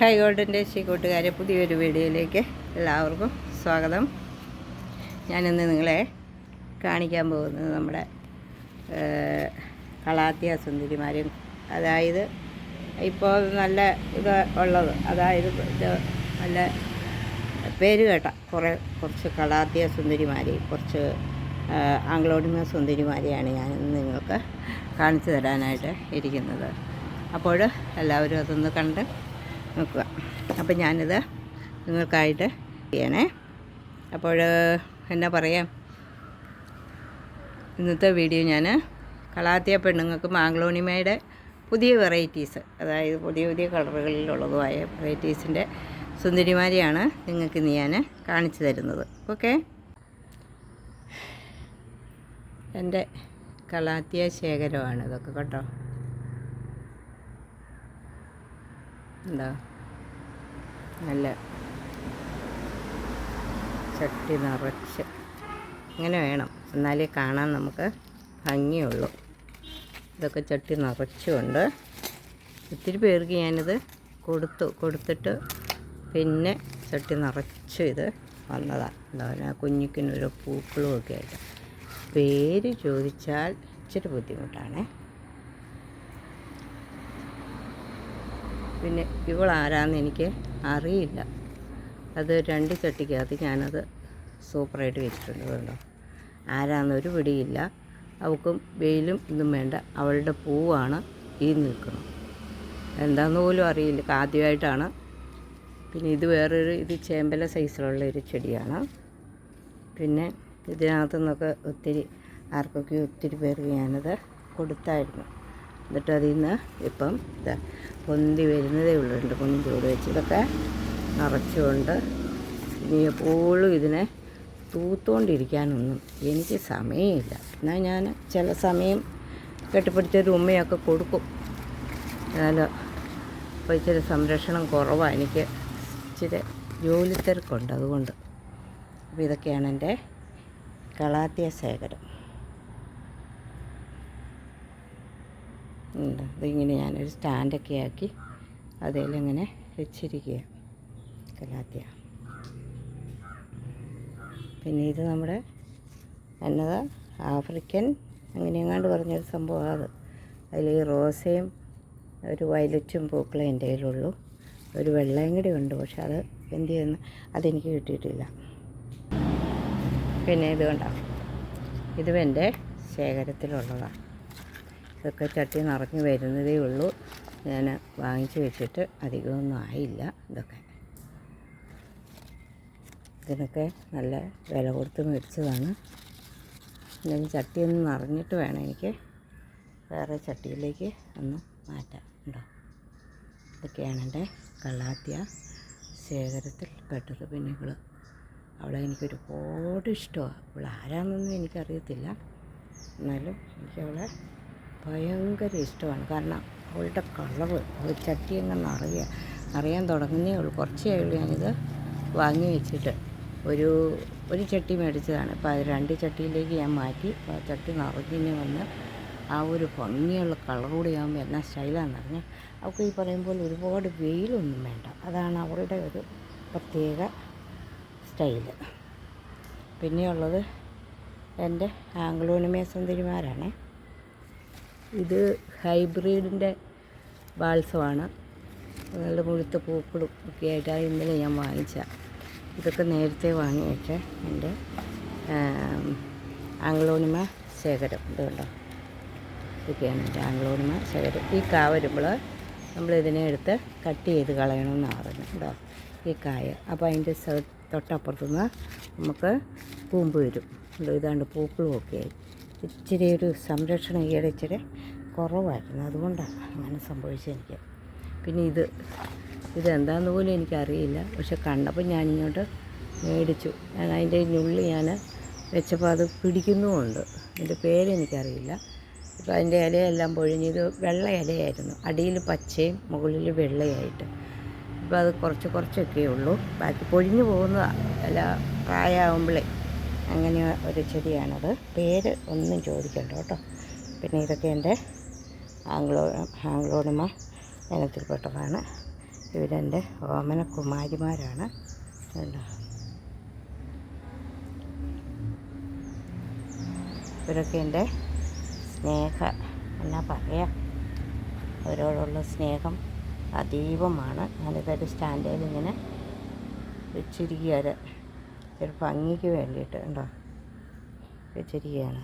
High ഗോൾഡിന്റെ കൂട്ടുകാരെ പുതിയൊരു വീഡിയോയിലേക്ക് എല്ലാവർക്കും സ്വാഗതം. ഞാനിന്ന് നിങ്ങളെ കാണിക്കാൻ പോകുന്നത് നമ്മുടെ കളാത്തിയ സുന്ദരിമാരും അതായത് ഇപ്പോൾ നല്ല ഇത് ഉള്ളത് അതായത് നല്ല പേര് കേട്ട കുറേ കുറച്ച് കളാത്തിയ സുന്ദരിമാരെ കുറച്ച് ആംഗ്ലോഡിമ സുന്ദരിമാരെയാണ് ഞാൻ നിങ്ങൾക്ക് കാണിച്ചു തരാനായിട്ട് ഇരിക്കുന്നത്. അപ്പോൾ എല്ലാവരും അതൊന്ന് കണ്ട് നോക്കുക അപ്പം ഞാനിത് നിങ്ങൾക്കായിട്ട് ചെയ്യണേ. അപ്പോൾ എന്നാ പറയാം? ഇന്നത്തെ വീഡിയോ ഞാൻ കളാത്തിയ പെണ്ണുങ്ങൾക്ക് മാംഗ്ലോണിമയുടെ പുതിയ വെറൈറ്റീസ് അതായത് പുതിയ പുതിയ കളറുകളിലുള്ളതുമായ വെറൈറ്റീസിന്റെ സുന്ദരിമാരെയാണ് നിങ്ങൾക്ക് ഇന്ന് ഞാൻ കാണിച്ചു തരുന്നത്. ഓക്കെ? എന്റെ കളാത്തിയ ശേഖരമാണ് ഇതൊക്കെ കേട്ടോ. എന്താ നല്ല ചട്ടി നിറച്ച്. ഇങ്ങനെ വേണം. എന്നാലേ കാണാൻ നമുക്ക് ഭംഗിയുള്ളൂ. ഇതൊക്കെ ചട്ടി നിറച്ചുകൊണ്ട് ഒത്തിരി പേർക്ക് ഞാനിത് കൊടുത്തു. കൊടുത്തിട്ട് പിന്നെ ചട്ടി നിറച്ച് ഇത് വന്നതാണ് എന്താ പറയുക കുഞ്ഞിക്കിനൊരു പൂക്കളും ഒക്കെ ആയിട്ട്. പേര് ചോദിച്ചാൽ ഇച്ചിരി ബുദ്ധിമുട്ടാണേ. പിന്നെ ഇവളാരാന്ന് എനിക്ക് അറിയില്ല. അത് രണ്ട് ചട്ടിക്കകത്ത് ഞാനത് സൂപ്പറായിട്ട് വെച്ചിട്ടുണ്ട് കേട്ടോ. ആരാന്നൊരു പിടിയില്ല. അവൾക്കും വെയിലും ഇതും വേണ്ട. അവളുടെ പൂവാണ് ഈ നിൽക്കുന്നത്. എന്താന്ന് പോലും അറിയില്ല. ആദ്യമായിട്ടാണ്. പിന്നെ ഇത് വേറൊരു ഇത് ചേമ്പല സൈസിലുള്ള ഒരു ചെടിയാണ്. പിന്നെ ഇതിനകത്തു നിന്നൊക്കെ ഒത്തിരി ആർക്കൊക്കെ ഒത്തിരി പേർക്ക് ഞാനത് കൊടുത്തായിരുന്നു. എന്നിട്ട് അതിൽ നിന്ന് ഇപ്പം പൊന്തി വരുന്നതേ ഉള്ളൂ. രണ്ട് മൂന്ന് ചൂട് വെച്ച് ഇതൊക്കെ നിറച്ചുകൊണ്ട് ഇനി എപ്പോഴും ഇതിനെ തൂത്തുകൊണ്ടിരിക്കാനൊന്നും എനിക്ക് സമയമില്ല. എന്നാൽ ഞാൻ ചില സമയം കെട്ടിപ്പിടിച്ചൊരു ഉമ്മയൊക്കെ കൊടുക്കും. എന്നാലോ അപ്പോൾ ഇച്ചിരി സംരക്ഷണം കുറവാണ് എനിക്ക്. ഇച്ചിരി ജോലി തിരക്കുണ്ട് അതുകൊണ്ട്. അപ്പോൾ ഇതൊക്കെയാണ് എന്റെ കളാത്തിയ ശേഖരം ഉണ്ട് ഇതിങ്ങനെ ഞാനൊരു സ്റ്റാൻഡൊക്കെ ആക്കി അതിലിങ്ങനെ വെച്ചിരിക്കുക കലാത്തിയ. പിന്നെ ഇത് നമ്മുടെ എന്നത്? ആഫ്രിക്കൻ അങ്ങനെയെങ്ങാണ്ട് പറഞ്ഞൊരു സംഭവമാണ് അത്. അതിൽ ഈ റോസയും ഒരു വയലറ്റും പൂക്കളെ എന്റെ കയ്യിലുള്ളൂ. ഒരു വെള്ളയും കൂടി ഉണ്ട് പക്ഷെ അത് എന്ത് ചെയ്യുന്നു? അതെനിക്ക് കിട്ടിയിട്ടില്ല. പിന്നെ ഇതുകൊണ്ടാണ് കണ്ടോ? ഇതും എന്റെ ശേഖരത്തിലുള്ളതാണ്. ഇതൊക്കെ ചട്ടി നിറഞ്ഞു വരുന്നതേ ഉള്ളൂ. ഞാൻ വാങ്ങിച്ച് വെച്ചിട്ട് അധികമൊന്നും ആയില്ല ഇതൊക്കെ. ഇതിനൊക്കെ നല്ല വില കൊടുത്ത് മേടിച്ചതാണ്. ചട്ടി ഒന്ന് നിറഞ്ഞിട്ട് വേണം എനിക്ക് വേറെ ചട്ടിയിലേക്ക് ഒന്ന് മാറ്റാം ഉണ്ടോ ഇതൊക്കെയാണ് എന്റെ കള്ളാത്തിയ ശേഖരത്തിൽ പെട്ടത് പിന്നെ അവളെ എനിക്കൊരുപാട് ഇഷ്ടമാണ്. അവൾ ആരാണെന്നൊന്നും എനിക്കറിയത്തില്ല. എന്നാലും എനിക്കവളെ ഭയങ്കര ഇഷ്ടമാണ്. കാരണം അവളുടെ കളറ് അവൾ ചട്ടി എങ്ങനെ നിറയുക അറിയാൻ തുടങ്ങുന്നേ ഉള്ളൂ. കുറച്ചേ ഉള്ളൂ ഞാനിത് വാങ്ങി വെച്ചിട്ട്. ഒരു ഒരു ചട്ടി മേടിച്ചതാണ്. അപ്പോൾ അത് രണ്ട് ചട്ടിയിലേക്ക് ഞാൻ മാറ്റി. അപ്പോൾ ആ ചട്ടി നിറഞ്ഞിനെ വന്ന് ആ ഒരു ഭംഗിയുള്ള കളർ കൂടി ആകുമ്പോൾ എന്നാ സ്റ്റൈലാണെന്ന് പറഞ്ഞാൽ അവൾക്ക് ഈ പറയും പോലെ ഒരുപാട് വെയിലൊന്നും വേണ്ട. അതാണ് അവളുടെ ഒരു പ്രത്യേക സ്റ്റൈൽ. പിന്നെയുള്ളത് എന്റെ ആംഗ്ലോണിമേ സുന്ദരിമാരാണേ ഇത് ഹൈബ്രിഡിന്റെ ബാൽസമാണ് നല്ല മുഴുത്ത പൂക്കളും ഒക്കെ ആയിട്ടാണ് ഇന്നലെ ഞാൻ വാങ്ങിച്ച. ഇതൊക്കെ നേരത്തെ വാങ്ങിയൊക്കെ എന്റെ ആംഗ്ലോണിമ ശേഖരം. ഇതുണ്ടോ ഇതൊക്കെയാണ് എന്റെ ആംഗ്ലോണിമ ശേഖരം. ഈ കാ വരുമ്പോൾ നമ്മളിതിനെ എടുത്ത് കട്ട് ചെയ്ത് കളയണമെന്നാണ് പറഞ്ഞത് കേട്ടോ. ഈ കായ. അപ്പോൾ അതിന്റെ തൊട്ടപ്പുറത്തുനിന്ന് നമുക്ക് കൂമ്പ് വരും. ഇതാണ്ട് പൂക്കളും ഒക്കെ ആയി. ഇച്ചിരി ഒരു സംരക്ഷണം ഈയിടെ ഇച്ചിരി കുറവായിരുന്നു. അതുകൊണ്ടാണ് അങ്ങനെ സംഭവിച്ചത് എനിക്ക്. പിന്നെ ഇത് ഇതെന്താണെന്ന് പോലും എനിക്കറിയില്ല. പക്ഷെ കണ്ടപ്പോൾ ഞാൻ ഇങ്ങോട്ട് മേടിച്ചു. ഞാൻ അതിന്റെ ഉള്ളിൽ ഞാൻ വെച്ചപ്പോൾ അത് പിടിക്കുന്നുമുണ്ട്. അതിന്റെ പേരെനിക്കറിയില്ല ഇപ്പോൾ അതിന്റെ ഇലയെല്ലാം പൊഴിഞ്ഞ് വെള്ള ഇലയായിരുന്നു. അടിയിൽ പച്ചയും മുകളിൽ വെള്ളയായിട്ട്. ഇപ്പോൾ അത് കുറച്ച് കുറച്ചൊക്കെ ഉള്ളൂ. ബാക്കി പൊഴിഞ്ഞു പോകുന്നതാണ് ഇല പ്രായമാകുമ്പോഴേ അങ്ങനെ ഒരു ചെടിയാണത്. പേര് ഒന്നും ചോദിക്കണ്ട കേട്ടോ. പിന്നെ ഇതൊക്കെ എന്റെ ആംഗ്ലോ ആംഗ്ലോണിമ ഇനത്തിൽപ്പെട്ടതാണ്. ഇവരെന്റെ ഓമന കുമാരിമാരാണ്. കണ്ടോ? ഇവരൊക്കെ എന്റെ സ്നേഹ എന്നാ പറയുക അവരോടുള്ള സ്നേഹം അതീവമാണ്. ഞാനിതൊരു സ്റ്റാൻഡേർഡ് ഇങ്ങനെ വെച്ചിരിക്കുകയാണ്. ഒരു ഭംഗിക്ക് വേണ്ടിയിട്ട് ഉണ്ടോ വെച്ചിരിക്കുകയാണ്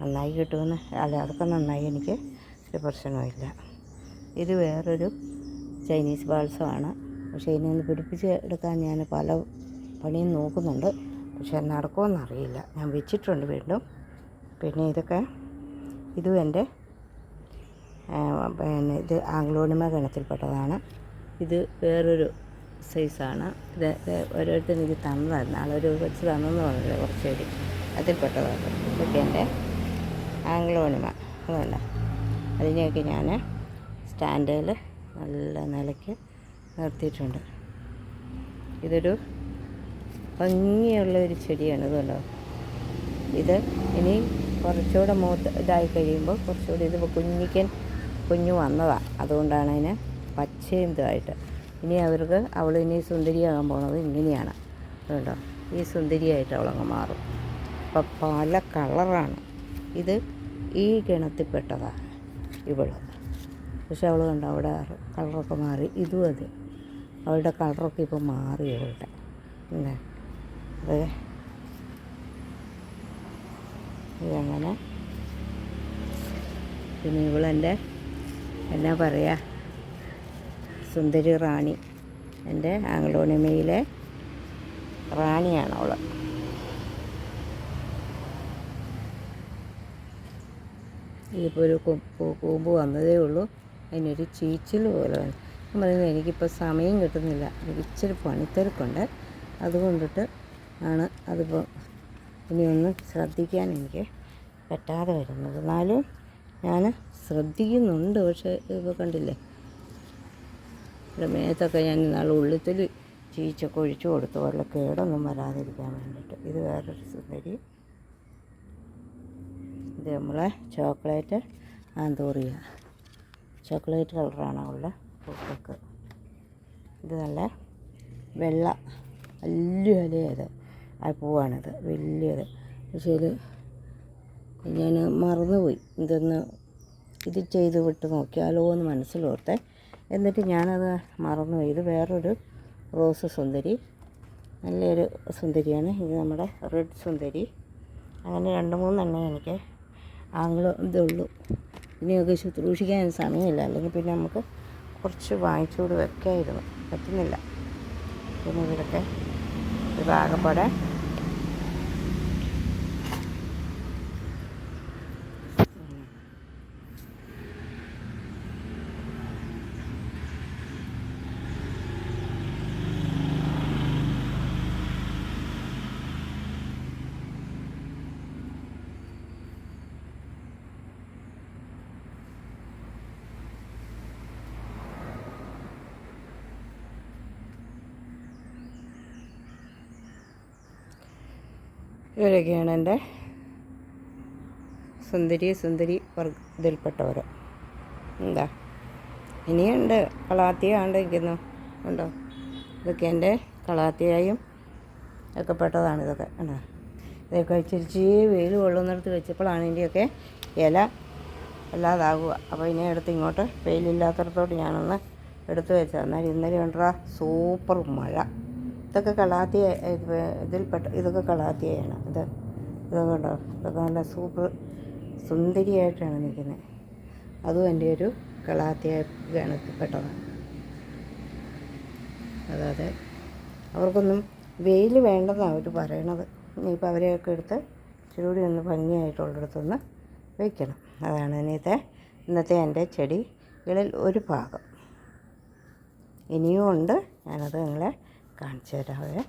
നന്നായി കിട്ടുമെന്ന് അല്ല അതൊക്കെ നന്നായി എനിക്ക് ഒരു പ്രശ്നവുമില്ല ഇത് വേറൊരു ചൈനീസ് ബാൾസമാണ് പക്ഷേ ഇതിനെ ഒന്ന് പിടിപ്പിച്ച് എടുക്കാൻ ഞാൻ പല പണിയും നോക്കുന്നുണ്ട്. പക്ഷെ നടക്കുമെന്നറിയില്ല ഞാൻ വെച്ചിട്ടുണ്ട് വീണ്ടും. പിന്നെ ഇതൊക്കെ ഇതും എന്റെ പിന്നെ ഇത് ആംഗ്ലോണിമ ഗണത്തിൽപ്പെട്ടതാണ്. ഇത് വേറൊരു സൈസാണ് ഇത് ഓരോരുത്തരും എനിക്ക് തന്നതായിരുന്നു ആളൊരു വെച്ച് തന്നെന്ന് പറഞ്ഞില്ല കുറച്ച് പേര് അതിൽപ്പെട്ടതാണ് ഇതൊക്കെ എന്റെ ആംഗ്ലോണിമ അതുകൊണ്ട് അതിനെയൊക്കെ ഞാൻ സ്റ്റാൻഡേൽ നല്ല നിലയ്ക്ക് നിർത്തിയിട്ടുണ്ട്. ഇതൊരു ഭംഗിയുള്ള ഒരു ചെടിയാണ്. ഇതുണ്ടോ ഇത് ഇനി കുറച്ചുകൂടെ മൂത്ത് ഇതായി കഴിയുമ്പോൾ കുറച്ചുകൂടി ഇത് കുഞ്ഞിക്കൻ കുഞ്ഞു വന്നതാണ് അതുകൊണ്ടാണ് അതിന് പച്ചയും ഇതായിട്ട് ഇനി അവർക്ക് അവൾ ഇനി സുന്ദരിയാകാൻ പോണത് ഇങ്ങനെയാണ്. അതുകൊണ്ടോ ഈ സുന്ദരിയായിട്ട് അവളങ്ങ് മാറും. അപ്പം പല കളറാണ്. ഇത് ഈ ഗണത്തിൽപ്പെട്ടതാണ് ഇവൾ പക്ഷെ അവൾ കണ്ടോ? അവിടെ കളറൊക്കെ മാറി. ഇതും അതെ. അവളുടെ കളറൊക്കെ ഇപ്പോൾ മാറി അവളുടെ അത്. ഇതങ്ങനെ. പിന്നെ ഇവളെന്റെ എന്നാ പറയുക സുന്ദരി റാണി. എന്റെ ആംഗ്ലോണിമയിലെ റാണിയാണ് ഇതിപ്പോൾ ഒരു കൊമ്പ് കൂമ്പ് വന്നതേ ഉള്ളൂ. അതിനൊരു ചീച്ചിൽ പോലെ വന്നു. ഞാൻ പറയുന്നത് എനിക്കിപ്പോൾ സമയം കിട്ടുന്നില്ല. എനിക്ക് ഇച്ചിരി പണിത്തിരക്കുണ്ട്. അതുകൊണ്ടിട്ട് ആണ് അതിപ്പോൾ ഇനിയൊന്നും ശ്രദ്ധിക്കാൻ എനിക്ക് പറ്റാതെ വരുന്നത്. എന്നാലും ഞാൻ ശ്രദ്ധിക്കുന്നുണ്ട്. പക്ഷേ ഇപ്പോൾ കണ്ടില്ലേ? ഇവിടെ മേത്തൊക്കെ ഞാൻ ഇന്നാൾ ഉള്ളിത്തിൽ ചീച്ചൊക്കെ ഒഴിച്ചു കൊടുത്തു. വല്ല കേടൊന്നും വരാതിരിക്കാൻ വേണ്ടിയിട്ട്. ഇത് വേറൊരു സുന്ദരി. ഇത് നമ്മളെ ചോക്ലേറ്റ് ആന്തൂറിയ. ചോക്ലേറ്റ് കളറാണ് അവളുടെ പൂക്കൾക്ക്. ഇത് നല്ല വെള്ള വലിയ ഇലയത് ആ പൂവാണിത്. വലിയത്. പക്ഷേ ഇത് ഞാൻ മറന്നുപോയി. ഇതൊന്ന് ഇത് ചെയ്ത് വിട്ട് നോക്കിയാലോ എന്ന് മനസ്സിലോർത്തെ. എന്നിട്ട് ഞാനത് മറന്നു ഇത് വേറൊരു റോസ് സുന്ദരി. നല്ലൊരു സുന്ദരിയാണ്. ഇത് നമ്മുടെ റെഡ് സുന്ദരി. അങ്ങനെ രണ്ട് മൂന്നെണ്ണം എനിക്ക് ആംഗ്ലോ ഇതുള്ളൂ ഇനിയൊക്കെ ശുശ്രൂഷിക്കാൻ സമയമില്ല. അല്ലെങ്കിൽ പിന്നെ നമുക്ക് കുറച്ച് വാങ്ങിച്ചുകൂടി വെക്കായിരുന്നു. പറ്റുന്നില്ല. പിന്നെ ഇവരൊക്കെ ഇത് ഇവരൊക്കെയാണ് എന്റെ സുന്ദരി സുന്ദരി വർഗത്തിൽപ്പെട്ടവർ എന്താ? ഇനിയുണ്ട് കളാത്തിയ ആണ്ടിരിക്കുന്നു ഉണ്ടോ? ഇതൊക്കെ എന്റെ കളാത്തിയായും ഒക്കെ പെട്ടതാണ് ഇതൊക്കെ. ഉണ്ടോ ഇതൊക്കെ ഇച്ചിരിച്ചി വെയിൽ കൊള്ളുന്നിടത്ത് വെച്ചപ്പോഴാണ് ഇതിന്റെയൊക്കെ ഇല അല്ലാതാകുക അപ്പോൾ ഇനി എടുത്ത് ഇങ്ങോട്ട് വെയിലില്ലാത്തടത്തോട്ട് ഞാനൊന്ന് എടുത്തു വെച്ചാൽ എന്നാൽ ഇന്നലെ ഉണ്ടാ സൂപ്പർ മഴ. ഇതൊക്കെ കളാത്തിയ ഇത് ഇതിൽപ്പെട്ട ഇതൊക്കെ കളാത്തിയാണ് ഇത് ഇതൊക്കെ ഉണ്ടോ ഇതൊക്കെ നല്ല സൂപ്പർ സുന്ദരിയായിട്ടാണ് നിൽക്കുന്നത് അതും എന്റെ ഒരു കളാത്തിയ ഗണത്തിൽപ്പെട്ടതാണ്. അതായത് അവർക്കൊന്നും വെയിൽ വേണ്ടെന്നാണ് അവർ പറയണത്. ഇനിയിപ്പോൾ അവരെയൊക്കെ എടുത്ത് ഇച്ചിരി കൂടി ഒന്ന് ഭംഗിയായിട്ടുള്ളിടത്തൊന്ന് വയ്ക്കണം അതാണ് ഇന്നത്തെ ഇന്നത്തെ എന്റെ ചെടികളിൽ ഒരു ഭാഗം. ഇനിയും ഉണ്ട്. ഞാനത് നിങ്ങളെ കാണിച്ചു തരാവേ.